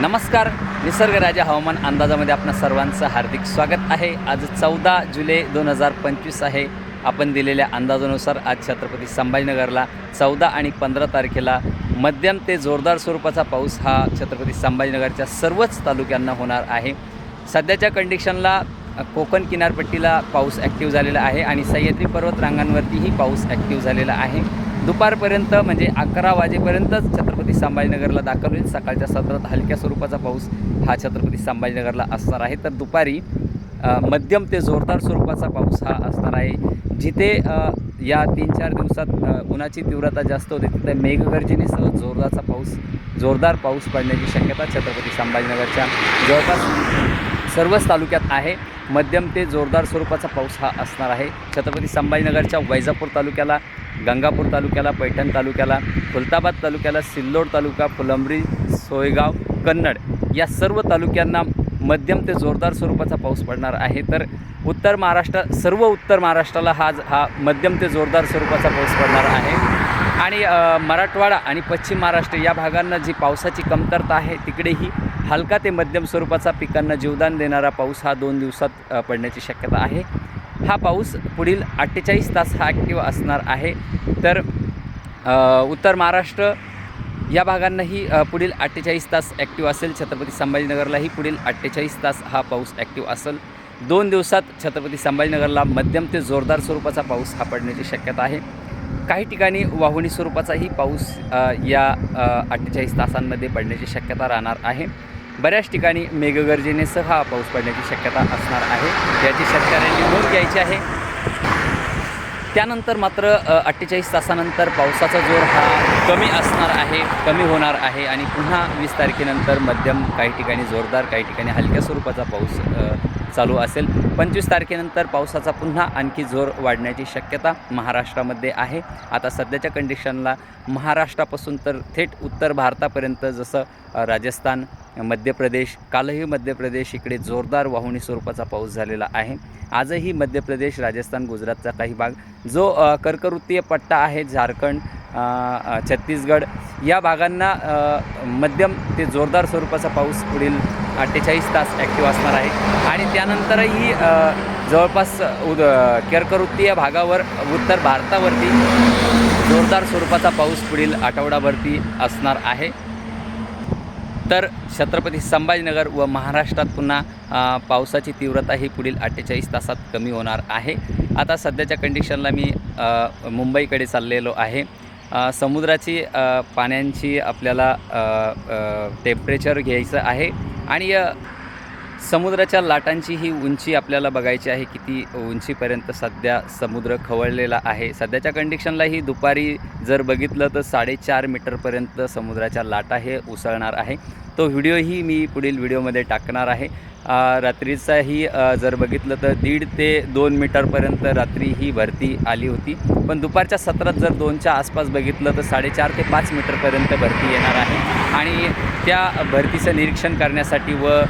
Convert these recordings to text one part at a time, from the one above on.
नमस्कार. निसर्गराजा हवामान अंदाजामध्ये आपणा सर्वांचं हार्दिक स्वागत आहे. आज चौदा जुलै दोन हजार पंचवीस आहे. आपण दिलेल्या अंदाजानुसार आज छत्रपती संभाजीनगरला चौदा आणि पंधरा तारखेला मध्यम ते जोरदार स्वरूपाचा पाऊस हा छत्रपती संभाजीनगरच्या सर्वच तालुक्यांना होणार आहे. सध्याच्या कंडिशनला कोकण किनारपट्टीला पाऊस ॲक्टिव्ह झालेला आहे आणि सह्याद्री पर्वत रांगांवरतीही पाऊस ॲक्टिव्ह झालेला आहे. दुपारपर्यंत म्हणजे अकरा वाजेपर्यंतच छत्रपती संभाजीनगरला दाखल होईल. सकाळच्या सत्रात हलक्या स्वरूपाचा पाऊस हा छत्रपती संभाजीनगरला असणार आहे. तर दुपारी मध्यम ते जोरदार स्वरूपाचा पाऊस हा असणार आहे. जिथे या तीन चार दिवसात उन्हाची तीव्रता जास्त होते तिथे मेघगर्जनेसह जोरदारचा पाऊस जोरदार पाऊस पडण्याची शक्यता छत्रपती संभाजीनगरच्या जवळपास सर्वच तालुक्यात आहे. मध्यम ते जोरदार स्वरूपाचा पाऊस हा असणार आहे. छत्रपती संभाजीनगरच्या वैजापूर तालुक्याला गंगापूर तालुक्याला पैठण तालुक्याला खुलताबाद तालुक्याला सिल्लोड तालुका फुलंब्री सोयगाव कन्नड या सर्व तालुक्यांना मध्यम ते जोरदार स्वरूपाचा पाऊस पडणार आहे. तर उत्तर महाराष्ट्र सर्व उत्तर महाराष्ट्राला हा हा मध्यम ते जोरदार स्वरूपाचा पाऊस पडणार आहे. आणि मराठवाडा आणि पश्चिम महाराष्ट्र या भागांना जी पावसाची कमतरता आहे तिकडेही हलका ते मध्यम स्वरूपाचा पिकांना जीवदान देणारा पाऊस हा दोन दिवसात पडण्याची शक्यता आहे. हा पाऊस पुढील अठ्ठेचाळीस तास हा ॲक्टिव्ह असणार आहे. तर उत्तर महाराष्ट्र या भागांनाही पुढील अठ्ठेचाळीस तास ॲक्टिव्ह असेल. छत्रपती संभाजीनगरलाही पुढील अठ्ठेचाळीस तास हा पाऊस ॲक्टिव्ह असेल. दोन दिवसात छत्रपती संभाजीनगरला मध्यम ते जोरदार स्वरूपाचा पाऊस हा पडण्याची शक्यता आहे. काही ठिकाणी वाहुणी स्वरूपाचाही पाऊस या अठ्ठेचाळीस तासांमध्ये पडण्याची शक्यता राहणार आहे. बऱ्याच ठिकाणी मेघगर्जनेसह हा पाऊस पडण्याची शक्यता असणार आहे. याची शेतकऱ्यांनी नोंद घ्यायची आहे. त्यानंतर मात्र अठ्ठेचाळीस तासानंतर पावसाचा जोर हा कमी असणार आहे कमी होणार आहे आणि पुन्हा वीस तारखेनंतर मध्यम काही ठिकाणी जोरदार काही ठिकाणी हलक्या स्वरूपाचा पाऊस चालू असेल. पंचवीस तारखेनंतर पावसाचा पुन्हा आणखी जोर वाढण्याची शक्यता महाराष्ट्रामध्ये आहे. आता सध्याच्या कंडिशनला महाराष्ट्रापासून तर थेट उत्तर भारतापर्यंत जसं राजस्थान मध्य प्रदेश कालही मध्य प्रदेश इकडे जोरदार वाहुणी स्वरूपाचा पाऊस झालेला आहे. आजही मध्य प्रदेश राजस्थान गुजरातचा काही भाग जो कर्कवृत्तीय पट्टा आहे झारखंड छत्तीसगड या भागांना मध्यम ते जोरदार स्वरूपाचा पाऊस पुढील अठ्ठेचाळीस तास ॲक्टिव्ह असणार आहे. आणि त्यानंतरही जवळपास उद कर्कवृत्तीय भागावर उत्तर भारतावरती जोरदार स्वरूपाचा पाऊस पुढील आठवडाभरती असणार आहे. तर छत्रपती संभाजीनगर व महाराष्ट्रात पुन्हा पावसाची तीव्रता ही पुढील अठ्ठेचाळीस तासात कमी होणार आहे. आता सध्याच्या कंडिशनला मी मुंबईकडे चाललेलो आहे. समुद्राची पाण्यांची आपल्याला टेम्परेचर घ्यायचं आहे. आणि समुद्राच्या लाटांची ही उंची आपल्याला बघायची आहे किती उंचीपर्यंत सध्या समुद्र खवळलेला आहे. सध्याच्या कंडिशनला ही दुपारी जर बघितलं तर साडेचार मीटरपर्यंत समुद्राच्या लाटा हे उसळणार आहे. तो व्हिडिओही मी पुढील व्हिडिओमध्ये टाकणार आहे. रात्रीचाही जर बघितलं तर दीड ते दोन मीटरपर्यंत रात्री ही भरती आली होती. पण दुपारच्या सत्रात जर दोनच्या आसपास बघितलं तर साडेचार ते पाच मीटरपर्यंत भरती येणार आहे. आणि त्या भरतीचं निरीक्षण करण्यासाठी व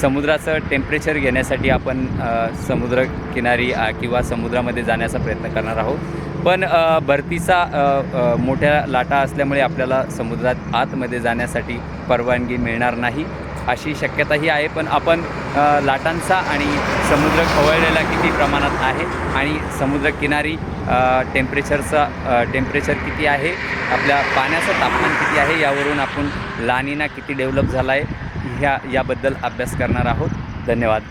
समुद्राचं टेम्परेचर घेण्यासाठी आपण समुद्र समुद्रकिनारी किंवा समुद्रामध्ये जाण्याचा प्रयत्न करणार आहोत. पण भरतीचा मोठ्या लाटा असल्यामुळे आपल्याला समुद्रात आतमध्ये जाण्यासाठी परवानगी मिळणार नाही अशी शक्यताही आहे. पण आपण लाटांचा आणि समुद्र खवळलेला किती प्रमाणात आहे आणि समुद्रकिनारी टेम्परेचरचा टेम्परेचर किती आहे आपल्या पाण्याचं तापमान किती आहे यावरून आपण लानिना किती डेव्हलप झाला आहे ह्या याबद्दल अभ्यास करणार आहोत. धन्यवाद.